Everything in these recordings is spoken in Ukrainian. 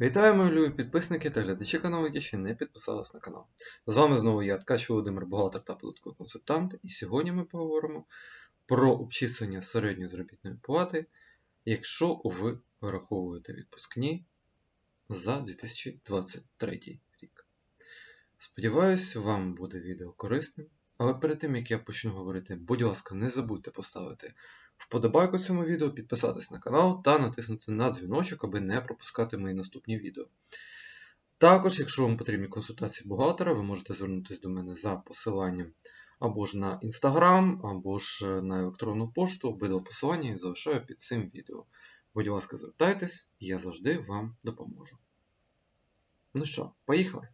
Вітаю, мої любі підписники та глядачі каналу, які ще не підписались на канал. З вами знову я, Ткач Володимир, бухгалтер та податковий консультант, і сьогодні ми поговоримо про обчислення середньої заробітної плати, якщо ви вираховуєте відпускні за 2023 рік. Сподіваюсь, вам буде відео корисним, але перед тим як я почну говорити, будь ласка, не забудьте поставити вподобайку цьому відео, підписатись на канал та натиснути на дзвіночок, аби не пропускати мої наступні відео. Також, якщо вам потрібні консультації бухгалтера, ви можете звернутися до мене за посиланням або ж на Instagram, або ж на електронну пошту. Обидва посилання я залишаю під цим відео. Будь ласка, звертайтесь, я завжди вам допоможу. Ну що, поїхали!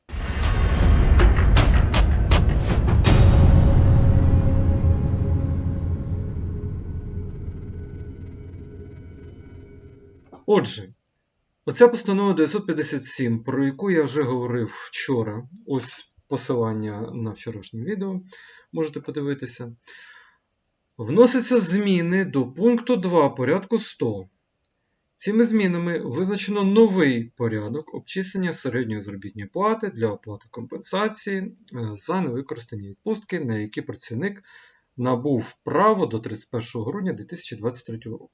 Отже, оця постанова 957, про яку я вже говорив вчора, ось посилання на вчорашнє відео, можете подивитися. Вносяться зміни до пункту 2 порядку 100. Цими змінами визначено новий порядок обчислення середньої заробітної плати для оплати компенсації е, за невикористані відпустки, на які працівник набув право до 31 грудня 2023 року.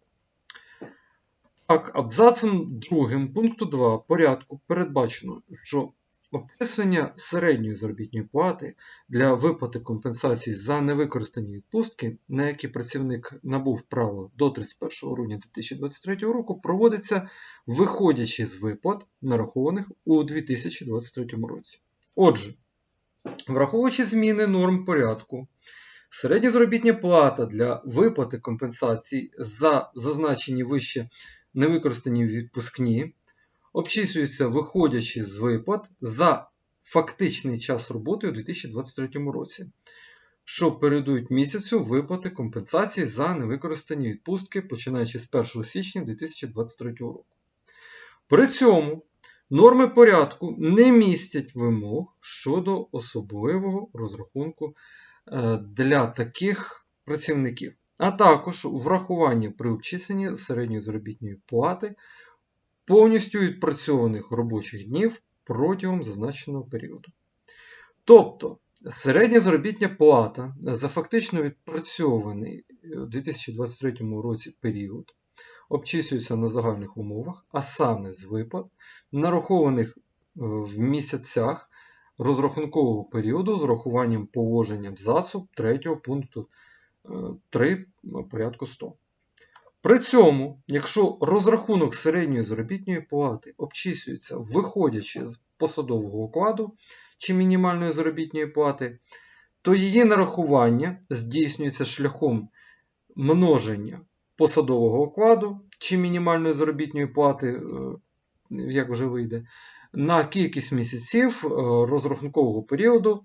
Так, абзацем 2 пункту 2 порядку передбачено, що обчислення середньої заробітної плати для виплати компенсації за невикористані відпустки, на які працівник набув право до 31 грудня 2023 року, проводиться виходячи з виплат, нарахованих у 2023 році. Отже, враховуючи зміни норм порядку, середня заробітня плата для виплати компенсацій за зазначені вище невикористані відпускні обчислюються виходячи з виплат за фактичний час роботи у 2023 році, що передують місяцю виплати компенсації за невикористані відпустки, починаючи з 1 січня 2023 року. При цьому норми порядку не містять вимог щодо особливого розрахунку е, для таких працівників а також врахування при обчисленні середньої заробітної плати повністю відпрацьованих робочих днів протягом зазначеного періоду. Тобто, середня заробітня плата за фактично відпрацьований у 2023 році період обчислюється на загальних умовах, а саме з виплат, нарахованих в місяцях розрахункового періоду з урахуванням положення засоб 3 пункту 3 порядку 100. При цьому, якщо розрахунок середньої заробітної плати обчислюється виходячи з посадового окладу чи мінімальної заробітної плати, то її нарахування здійснюється шляхом множення посадового окладу чи мінімальної заробітної плати, е, як вже вийде, на кількість місяців е, розрахункового періоду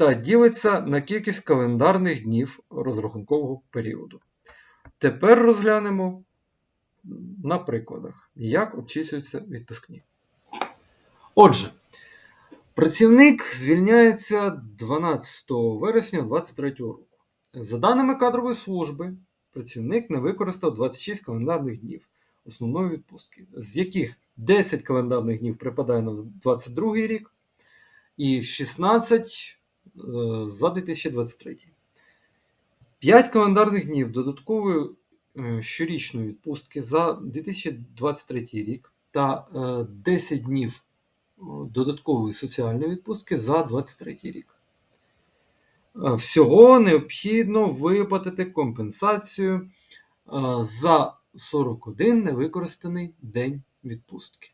та ділиться на кількість календарних днів розрахункового періоду. Тепер розглянемо на прикладах, як обчислюються відпускні. Отже, працівник звільняється 12 вересня 2023 року. За даними кадрової служби, працівник не використав 26 календарних днів основної відпустки, з яких 10 календарних днів припадає на 22 рік і 16 Е, за 2023. 5 календарних днів додаткової е, щорічної відпустки за 2023 рік та 10 е, днів додаткової соціальної відпустки за 2023 рік. Всього необхідно виплатити компенсацію за 41 невикористаний день відпустки.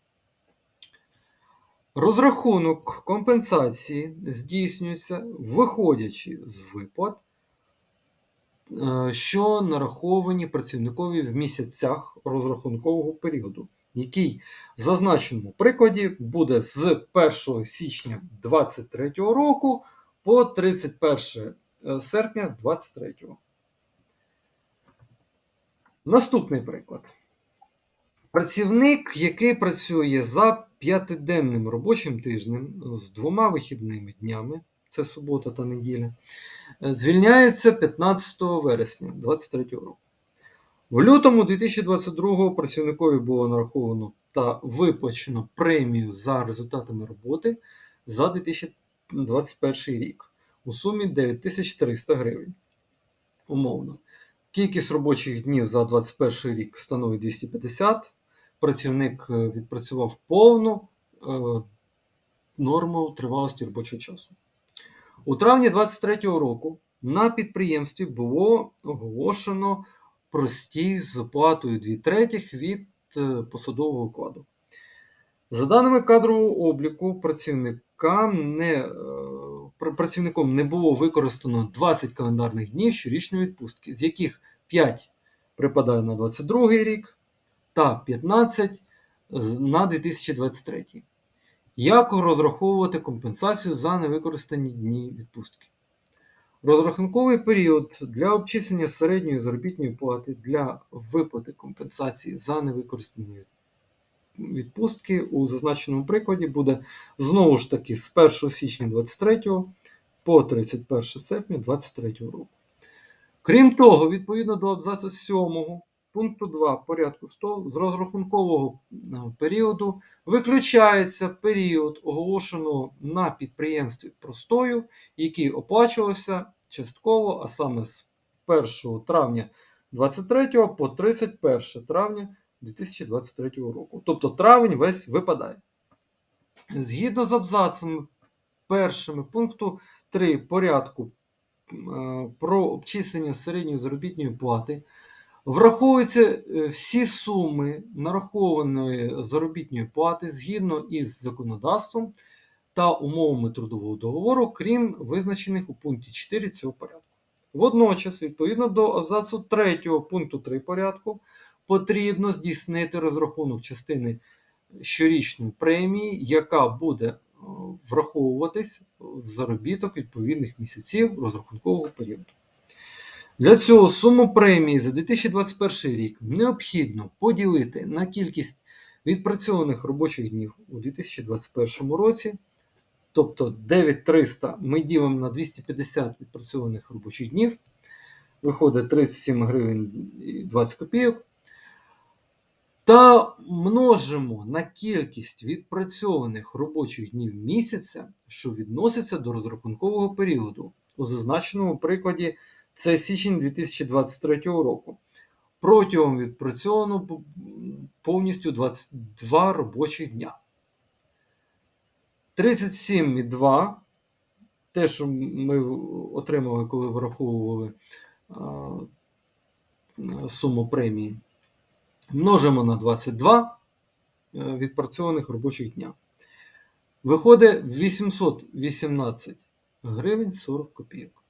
Розрахунок компенсації здійснюється, виходячи з виплат, е, що нараховані працівникові в місяцях розрахункового періоду, який в зазначеному прикладі буде з 1 січня 2023 року по 31 е, серпня 2023. Наступний приклад. Працівник, який працює за п'ятиденним робочим тижнем з двома вихідними днями, це субота та неділя, е, звільняється 15 вересня 2023 року. В лютому 2022 працівникові було нараховано та виплачено премію за результатами роботи за 2021 рік у сумі 9300 гривень. Умовно. Кількість робочих днів за 2021 рік становить 250. Працівник е, відпрацював повну е, норму тривалості робочого часу. У травні 2023 року на підприємстві було оголошено простій з оплатою 2 третіх від е, посадового окладу. За даними кадрового обліку, працівникам не, працівником не було використано 20 календарних днів щорічної відпустки, з яких 5 припадає на 22 рік та 15 на 2023. Як розраховувати компенсацію за невикористані дні відпустки? Розрахунковий період для обчислення середньої заробітної плати для виплати компенсації за невикористані відпустки у зазначеному прикладі буде знову ж таки з 1 січня 2023 по 31 серпня 2023 року. Крім того, відповідно до абзацу 7 пункту 2 порядку 100 з розрахункового е, періоду виключається період, оголошеного на підприємстві простою, який оплачувався частково, а саме з 1 травня 2023 по 31 травня 2023 року. Тобто травень весь випадає. Згідно з абзацами першими пункту 3 порядку е, про обчислення середньої заробітної плати, враховуються е, всі суми нарахованої заробітної плати згідно із законодавством та умовами трудового договору, крім визначених у пункті 4 цього порядку. Водночас, відповідно до абзацу 3 пункту 3 порядку, потрібно здійснити розрахунок частини щорічної премії, яка буде е, враховуватись в заробіток відповідних місяців розрахункового періоду. Для цього суму премії за 2021 рік необхідно поділити на кількість відпрацьованих робочих днів у 2021 році. Тобто 9300 ми ділимо на 250 відпрацьованих робочих днів. Виходить 37 гривень і 20 копійок. Та множимо на кількість відпрацьованих робочих днів місяця, що відноситься до розрахункового періоду. У зазначеному прикладі це січень 2023 року. Протягом відпрацьовано повністю 22 робочих дня. 37,2 те, що ми отримали, коли враховували суму премії, множимо на 22 е, відпрацьованих робочих дня. Виходить 818 гривень 40 копійок.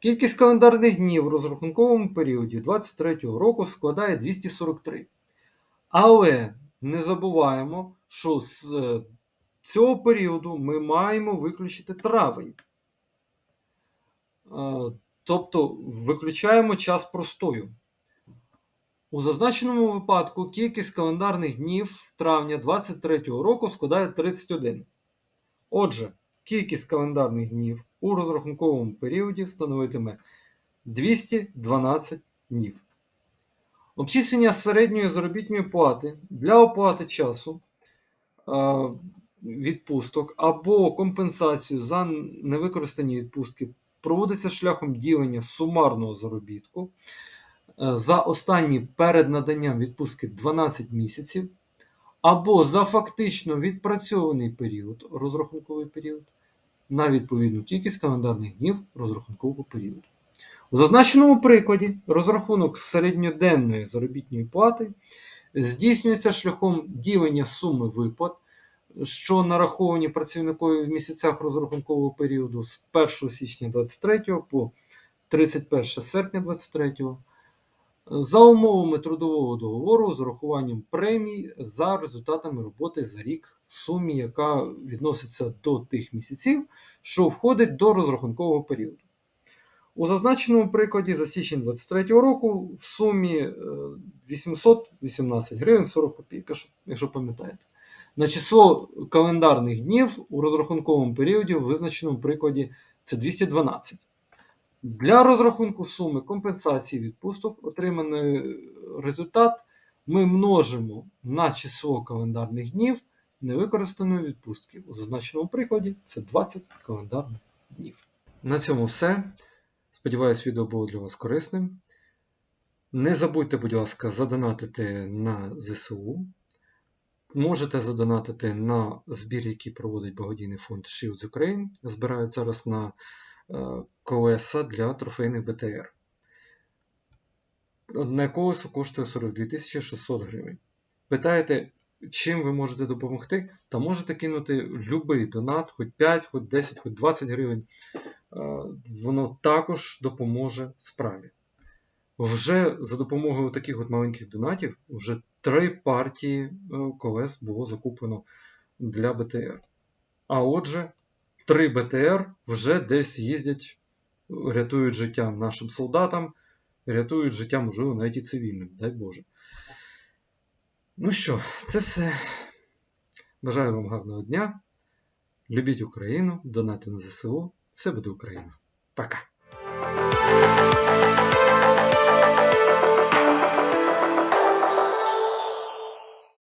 Кількість календарних днів в розрахунковому періоді 2023 року складає 243. Але не забуваємо, що з е, цього періоду ми маємо виключити травень. Е, Тобто виключаємо час простою. У зазначеному випадку кількість календарних днів травня 2023 року складає 31. Отже, кількість календарних днів у розрахунковому періоді становитиме 212 днів. Обчислення середньої заробітної плати для оплати часу відпусток або компенсацію за невикористані відпустки проводиться шляхом ділення сумарного заробітку е, за останні перед наданням відпустки 12 місяців, або за фактично відпрацьований період, розрахунковий період, на відповідну кількість календарних днів розрахункового періоду. У зазначеному прикладі розрахунок середньоденної заробітної плати здійснюється шляхом ділення суми виплат, що нараховані працівникові в місяцях розрахункового періоду з 1 січня 2023 по 31 серпня 2023 за умовами трудового договору з урахуванням премій за результатами роботи за рік в сумі, яка відноситься до тих місяців, що входить до розрахункового періоду. У зазначеному прикладі за січень 2023 року в сумі е, 818 гривень 40 копійок, якщо пам'ятаєте. На число календарних днів у розрахунковому періоді в визначеному прикладі це 212. Для розрахунку суми компенсації відпусток отриманий результат ми множимо на число календарних днів невикористаної відпустки. У зазначеному прикладі це 20 календарних днів. На цьому все. Сподіваюсь, відео було для вас корисним. Не забудьте, будь ласка, задонатити на ЗСУ. Можете задонатити на збір, який проводить благодійний фонд Shields Ukraine. Збирають зараз на е, колеса для трофейних БТР. Одне колесо коштує 42 600 гривень. Питаєте, чим ви можете допомогти? Та можете кинути будь-який донат, хоч 5, хоч 10, хоч 20 гривень. Е, Воно також допоможе справі. Вже за допомогою таких от маленьких донатів вже три партії е, колес було закуплено для БТР. А отже, три БТР вже десь їздять, рятують життя нашим солдатам, рятують життя, можливо, навіть і цивільним, дай Боже. Ну що, це все. Бажаю вам гарного дня. Любіть Україну, донати на ЗСУ. Все буде Україна. Пока!